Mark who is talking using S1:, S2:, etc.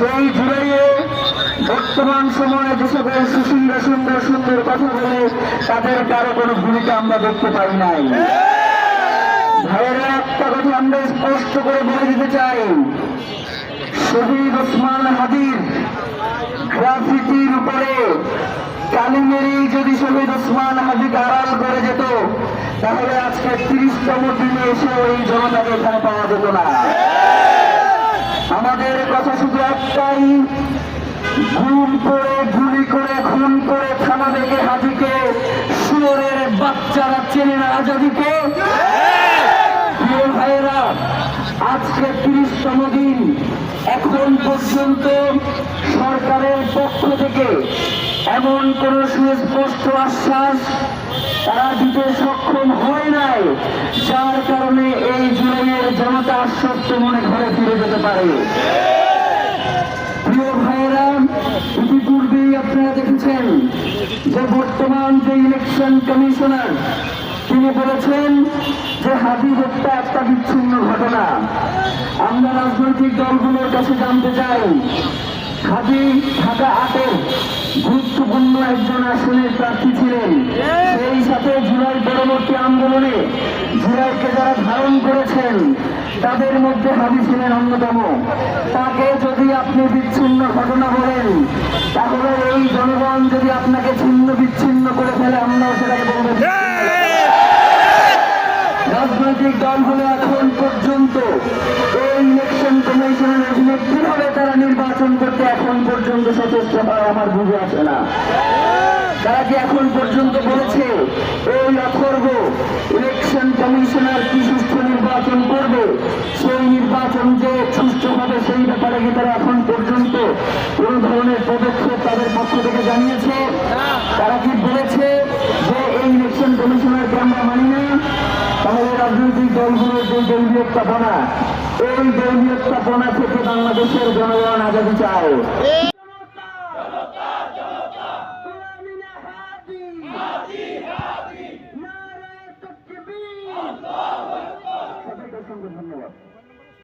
S1: সেই জুলাইয়ে বর্তমান সময়ে যে সকল সুসুন্দর, সুন্দর সুন্দর কথা বলে তাদের কারও কোনো ভূমিকা আমরা দেখতে পাই নাই। ভাইয়েরা, একটা কথা আমরা স্পষ্ট করে বলে দিতে চাই। শহীদ ওসমান হাদির গ্রাফিতির উপরে কালিমেরি যদি শহীদ ওসমান হাদিকে আড়াল করে যেত, তাহলে আজকে তিরিশতম দিনে এসে ওই জনতাকে এখানে পাওয়া যেত না। আমাদের কথা শুধু একটাই গুম করে, গুলি করে, খুন করে থানা থেকে হাজিকে শুয়োরের বাচ্চারা চেনে না আজাদিকে। ভাইয়েরা, আজকে তিরিশতম দিন। এখন পর্যন্ত সরকারের পক্ষ থেকে এমন কোন সুস্পষ্ট আশ্বাস তারা দিতে সক্ষম হয় নাই, যার কারণে এই জুলাইয়ের জনতা আশ্বস্ত মনে ঘরে ফিরে যেতে পারে। প্রিয় ভাইয়েরা, ইতিপূর্বেই আপনারা দেখেছেন যে বর্তমান যে ইলেকশন কমিশনার তিনি বলেছেন যে হাতি হত্যা একটা বিচ্ছিন্ন ঘটনা। আমরা রাজনৈতিক দলগুলোর কাছে জানতে চাই হাতি ঢাকা আটের গুরুত্বপূর্ণ একজন আসনের প্রার্থী ছিলেন। সেই সাথে জুলাই পরবর্তী আন্দোলনে জুলাইকে যারা ধারণ করেছেন, তাদের মধ্যে হাবি ছিলেন অন্যতম। তাকে যদি আপনি বিচ্ছিন্ন ঘটনা বলেন, তাহলে এই জনগণ যদি আপনাকে ছিন্ন বিচ্ছিন্ন করে ফেলে, আমরাও সেটাকে বলব রাজনৈতিক দলগুলো এখন পর্যন্ত এই ইলেকশন কমিশনের অধীনে কীভাবে তারা নির্বাচন করতে এখন পর্যন্ত সচেষ্ট হয় আমার বুঝে আসে না। তারা কি এখন পর্যন্ত বলেছে এই অথর্ব ইলেকশন কমিশনার কি সুষ্ঠু নির্বাচন করবে? সেই নির্বাচন যে সুষ্ঠু হবে সেই ব্যাপারে কি তারা এখন পর্যন্ত কোন ধরনের পদক্ষেপ তাদের পক্ষ থেকে জানিয়েছে? তারা কি বলেছে যে এই ইলেকশন কমিশনারকে আমরা মানি না রাজনৈতিক দলগুলোর যে দলীয় স্থাপনা এই দলীয় স্থাপনা থেকে বাংলাদেশের জনগণ আজাদি চায়।